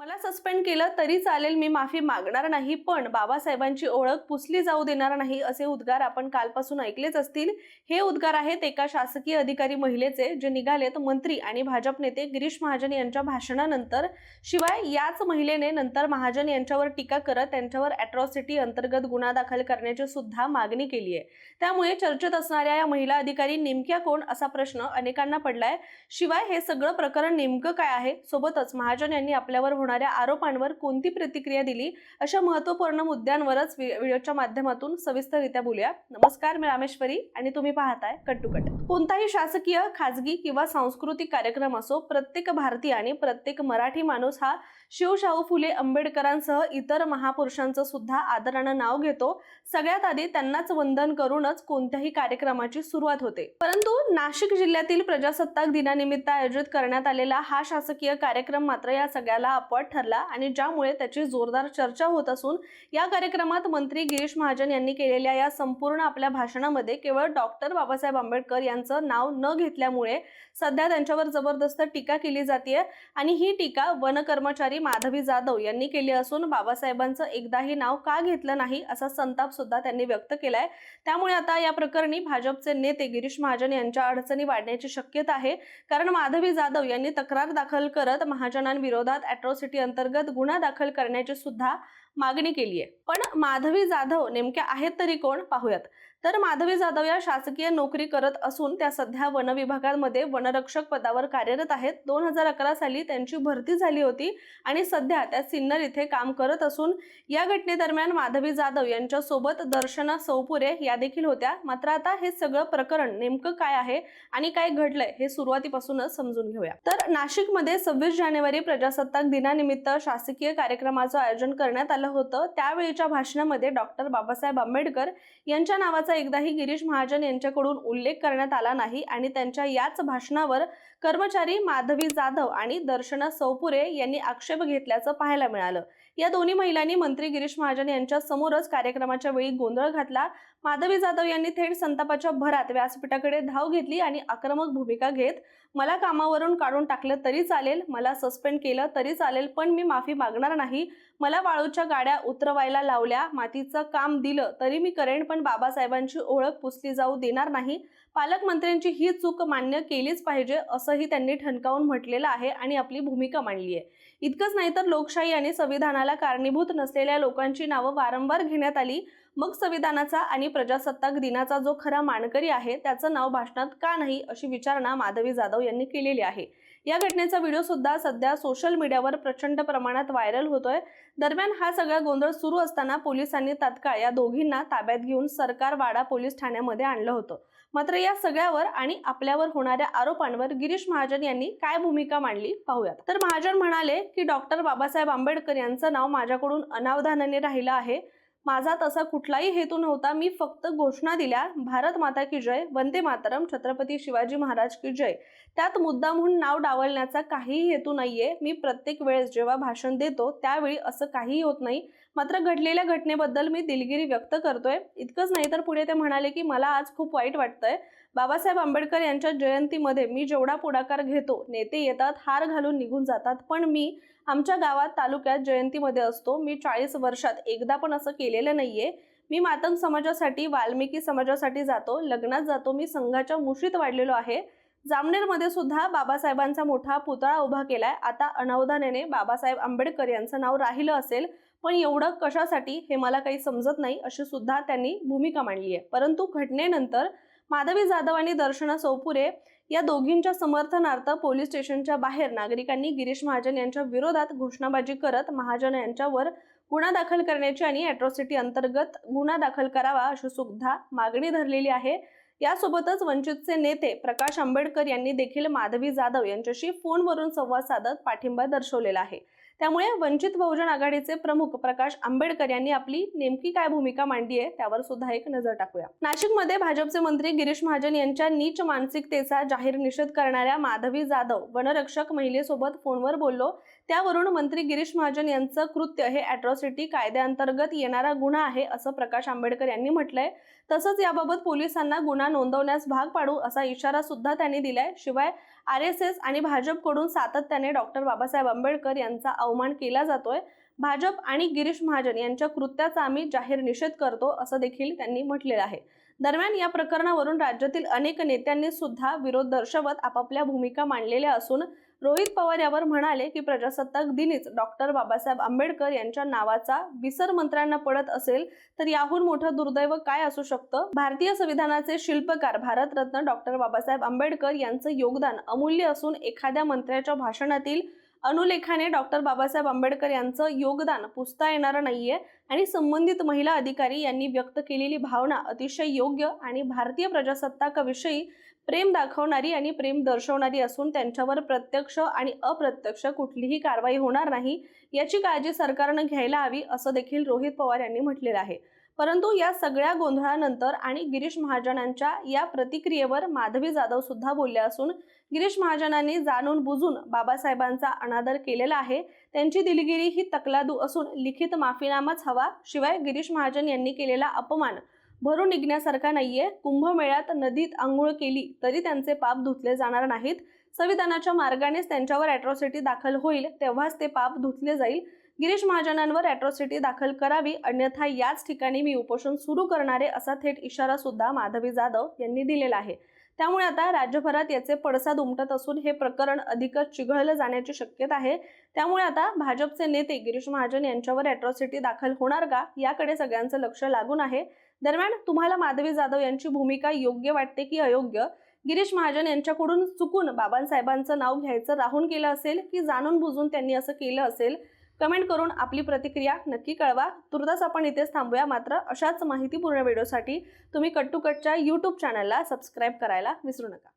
मला सस्पेंड केलं तरी चालेल मी माफी मागणार नाही पण बाबासाहेबांची ओळख पुसली जाऊ देणार नाही असे उद्गार आपण कालपासून ऐकलेच असतील. हे उद्गार आहेत एका शासकीय अधिकारी महिलेचे जे निघालेत मंत्री आणि भाजप नेते गिरीश महाजन यांच्या भाषणानंतर. शिवाय याच महिलेने नंतर महाजन यांच्यावर टीका करत त्यांच्यावर अॅट्रॉसिटी अंतर्गत गुन्हा दाखल करण्याची सुद्धा मागणी केली आहे. त्यामुळे चर्चेत असणाऱ्या या महिला अधिकारी नेमक्या कोण असा प्रश्न अनेकांना पडलाय. शिवाय हे सगळं प्रकरण नेमकं काय आहे? सोबतच महाजन यांनी आपल्यावर होणाऱ्या आरोपांवर कोणती प्रतिक्रिया दिली? अशा महत्त्वपूर्ण मुद्द्यांवरच व्हिडिओच्या माध्यमातून सविस्तररित्या बोलूया. नमस्कार मी रामेश्वरी आणि तुम्ही पाहताय कट टू कट कोणताही शासकीय खाजगी किंवा सांस्कृतिक कार्यक्रम असो प्रत्येक भारतीय आणि प्रत्येक मराठी माणूस हा शिवशाहू फुले आंबेडकरांसह इतर महापुरुषांचं सुद्धा आदरानं नाव घेतो. सगळ्यात आधी त्यांनाच वंदन करूनच कोणत्याही कार्यक्रमाची सुरुवात होते. परंतु नाशिक जिल्ह्यातील प्रजासत्ताक दिनानिमित्त आयोजित करण्यात आलेला हा शासकीय कार्यक्रम मात्र या सगळ्याला आपण अपवाद ठरला आणि ज्यामुळे त्याची जोरदार चर्चा होत असून या कार्यक्रमात मंत्री गिरीश महाजन यांनी केलेल्या या संपूर्ण आपल्या भाषणामध्ये केवळ डॉक्टर बाबासाहेब आंबेडकर यांचं नाव न घेतल्यामुळे सध्या त्यांच्यावर जबरदस्त टीका केली जाते आणि ही टीका वन कर्मचारी माधवी जाधव यांनी केली असून बाबासाहेबांचं एकदाही नाव का घेतलं नाही असा संताप सुद्धा त्यांनी व्यक्त केलाय. त्यामुळे आता या प्रकरणी भाजपचे नेते गिरीश महाजन यांच्या अडचणी वाढण्याची शक्यता आहे. कारण माधवी जाधव यांनी तक्रार दाखल करत महाजनांविरोधात अॅट्रॉसिटी अंतर्गत गुन्हा दाखल करण्याची सुद्धा मागणी केली आहे पण माधवी जाधव नेमक्या आहेत तरी कोण? पाहूयात. तर माधवी जाधव या शासकीय नोकरी करत असून त्या सध्या वन विभागामध्ये वनरक्षक पदावर कार्यरत आहेत. दोन हजार अकरा साली त्यांची भरती झाली होती आणि सध्या त्या सिन्नर इथे काम करत असून या घटनेदरम्यान माधवी जाधव यांच्यासोबत दर्शना सौपुरे या देखील होत्या. मात्र आता हे सगळं प्रकरण नेमकं काय आहे आणि काय घडलंय हे सुरुवातीपासूनच समजून घेऊया. तर नाशिकमध्ये सव्वीस जानेवारी प्रजासत्ताक दिनानिमित्त शासकीय कार्यक्रमाचं आयोजन करण्यात आलं होतं. त्यावेळीच्या भाषणामध्ये डॉक्टर बाबासाहेब आंबेडकर यांच्या नावाचा एकदाही गिरीश महाजन यांच्याकडून उल्लेख करण्यात आला नाही आणि त्यांच्या याच भाषणावर कर्मचारी माधवी जाधव आणि दर्शना सौपुरे यांनी आक्षेप घेतल्याचं पाहायला मिळालं. या दोन्ही महिलांनी मंत्री गिरीश महाजन यांच्या समोरच कार्यक्रमाच्या वेळी गोंधळ घातला. माधवी जाधव यांनी थेट संतापाच्या भरात व्यासपीठाकडे धाव घेतली आणि आक्रमक भूमिका घेत मला कामावरून काढून टाकलं तरी चालेल मला सस्पेंड केलं तरी चालेल पण मी माफी मागणार नाही. मला वाळूच्या गाड्या उतरवायला लावल्या मातीचं काम दिलं तरी मी करेन पण बाबासाहेबांची ओळख पुसली जाऊ देणार नाही. पालकमंत्र्यांची ही चूक मान्य केलीच पाहिजे असंही त्यांनी ठणकावून म्हटलेलं आहे आणि आपली भूमिका मांडली आहे इतकंच नाही तर लोकशाही आणि संविधानाला कारणीभूत नसलेल्या लोकांची नावं वारंवार घेण्यात आली. मग संविधानाचा आणि प्रजासत्ताक दिनाचा जो खरा मानकरी आहे त्याचं नाव भाषणात का नाही अशी विचारणा माधवी जाधव यांनी केलेली आहे. या घटनेचा व्हिडिओ सुद्धा सध्या सोशल मीडियावर प्रचंड प्रमाणात व्हायरल होतोय. दरम्यान हा सगळा गोंधळ सुरू असताना पोलिसांनी तात्काळ या दोघींना ताब्यात घेऊन सरकारवाडा पोलीस ठाण्यामध्ये आणलं होतं. मात्र या सगळ्यावर आणि आपल्यावर होणाऱ्या आरोपांवर गिरीश महाजन यांनी काय भूमिका मांडली पाहूयात. तर महाजन म्हणाले की डॉक्टर बाबासाहेब आंबेडकर यांचं नाव माझ्याकडून अनावधानाने राहिलं आहे. माझा तसा कुठलाही हेतू नव्हता. मी फक्त घोषणा दिल्या भारत माता की जय वंदे मातरम छत्रपती शिवाजी महाराज की जय. त्यात मुद्दामहून नाव डावलण्याचा काहीही हेतू नाहीये. मी प्रत्येक वेळेस जेव्हा भाषण देतो त्यावेळी असं काहीही होत नाही. मात्र घडलेल्या घटनेबद्दल मी दिलगिरी व्यक्त करतोय. इतकंच नाही तर पुढे ते म्हणाले की मला आज खूप वाईट वाटतंय. बाबासाहेब आंबेडकर यांच्या जयंतीमध्ये मी जेवढा पुढाकार घेतो नेते येतात हार घालून निघून जातात. पण मी आमच्या गावात तालुक्यात जयंतीमध्ये असतो. मी चाळीस वर्षात एकदा पण असं केलेलं नाहीये. मी मातंग समाजासाठी वाल्मिकी समाजासाठी जातो. लग्नात जातो. मी संघाच्या मुशीत वाढलेलो आहे. जामनेरमध्ये सुद्धा बाबासाहेबांचा मोठा पुतळा उभा केलाय. आता अनावधानाने बाबासाहेब आंबेडकर यांचं नाव राहिलं असेल पण एवढं कशासाठी हे मला काही समजत नाही अशी सुद्धा त्यांनी भूमिका मांडली आहे परंतु घटनेनंतर माधवी जाधव आणि दर्शना सोपुरे या दोघींच्या समर्थनार्थ पोलीस स्टेशनच्या बाहेर नागरिकांनी गिरीश महाजन यांच्या विरोधात घोषणाबाजी करत महाजन यांच्यावर गुन्हा दाखल करण्याची आणि अॅट्रॉसिटी अंतर्गत गुन्हा दाखल करावा अशी सुद्धा मागणी धरलेली आहे. यासोबतच वंचितचे नेते प्रकाश आंबेडकर यांनी देखील माधवी जाधव यांच्याशी फोनवरून संवाद साधत पाठिंबा दर्शवलेला आहे. त्यामुळे वंचित बहुजन आघाडीचे प्रमुख प्रकाश आंबेडकर यांनी आपली नेमकी काय भूमिका मांडली आहे त्यावर सुद्धा एक नजर टाकूया. नाशिकमध्ये भाजपचे मंत्री गिरीश महाजन यांच्या नीच मानसिकतेचा जाहीर निषेध करणाऱ्या माधवी जाधव वनरक्षक महिलेसोबत फोनवर बोललो. त्यावरून मंत्री गिरीश महाजन यांचं कृत्य हे अॅट्रॉसिटी कायद्याअंतर्गत येणारा गुन्हा आहे असं प्रकाश आंबेडकर यांनी म्हटलंय. तसंच याबाबत पोलिसांना गुन्हा नोंदवण्यास भाग पाडू असा इशारा सुद्धा त्यांनी दिलाय. शिवाय आर एस एस आणि भाजपकडून सातत्याने डॉक्टर बाबासाहेब आंबेडकर यांचा अवमान केला जातोय. भाजप आणि गिरीश महाजन यांच्या कृत्याचा आम्ही जाहीर निषेध करतो असं देखील त्यांनी म्हटलेलं आहे. दरम्यान या प्रकरणावरून राज्यातील अनेक नेत्यांनी सुद्धा विरोध दर्शवत आपापल्या भूमिका मांडलेल्या असून रोहित पवार यावर म्हणाले की प्रजासत्ताक दिनीच डॉक्टर बाबासाहेब आंबेडकर यांच्या नावाचा विसर मंत्र्यांना पडत असेल तर याहून मोठं दुर्दैव काय असू शकतं? भारतीय संविधानाचे शिल्पकार भारतरत्न डॉक्टर बाबासाहेब आंबेडकर यांचं योगदान अमूल्य असून एखाद्या मंत्र्याच्या भाषणातील अनुलेखाने डॉक्टर बाबासाहेब आंबेडकर यांचं योगदान पुसता येणारं नाहीये आणि संबंधित महिला अधिकारी यांनी व्यक्त केलेली भावना अतिशय योग्य आणि भारतीय प्रजासत्ताकाविषयी प्रेम दाखवणारी आणि प्रेम दर्शवणारी असून त्यांच्यावर प्रत्यक्ष आणि अप्रत्यक्ष कुठलीही कारवाई होणार नाही याची काळजी सरकारनं घ्यायला हवी असं देखील रोहित पवार यांनी म्हटलेलं आहे. परंतु या सगळ्या गोंधळानंतर आणि गिरीश महाजनांच्या या प्रतिक्रियेवर माधवी जाधव सुद्धा बोलल्या असून गिरीश महाजनांनी जाणून बुजून बाबासाहेबांचा अनादर केलेला आहे. त्यांची दिलगिरी ही तकलादू असून लिखित माफीनामाच हवा शिवाय गिरीश महाजन यांनी केलेला अपमान भरून निघण्यासारखा नाहीये. कुंभमेळ्यात नदीत आंघोळ केली तरी त्यांचे पाप धुतले जाणार नाहीत. संविधानाच्या मार्गानेच त्यांच्यावर अॅट्रॉसिटी दाखल होईल तेव्हाच ते पाप धुतले जाईल. गिरीश महाजनांवर अॅट्रॉसिटी दाखल करावी अन्यथा याच ठिकाणी मी उपोषण सुरू करणारे असा थेट इशारा सुद्धा माधवी जाधव यांनी दिलेला आहे. त्यामुळे आता राज्यभरात याचे पडसाद उमटत असून हे प्रकरण अधिकच चिघळलं जाण्याची शक्यता आहे. त्यामुळे आता भाजपचे नेते गिरीश महाजन यांच्यावर अॅट्रॉसिटी दाखल होणार का याकडे सगळ्यांचं लक्ष लागून आहे. दरम्यान तुम्हाला माधवी जाधव यांची भूमिका योग्य वाटते की अयोग्य? गिरीश महाजन यांच्याकडून चुकून बाबासाहेबांचं नाव घ्यायचं राहून केलं असेल की जाणून बुजून त्यांनी असं केलं असेल? कमेंट करून आपली प्रतिक्रिया नक्की कळवा. तुर्तास आपण इथेच थांबूया. मात्र अशाच माहितीपूर्ण व्हिडिओसाठी तुम्ही कट टू कटच्या यूट्यूब चॅनलला सबस्क्राईब करायला विसरू नका.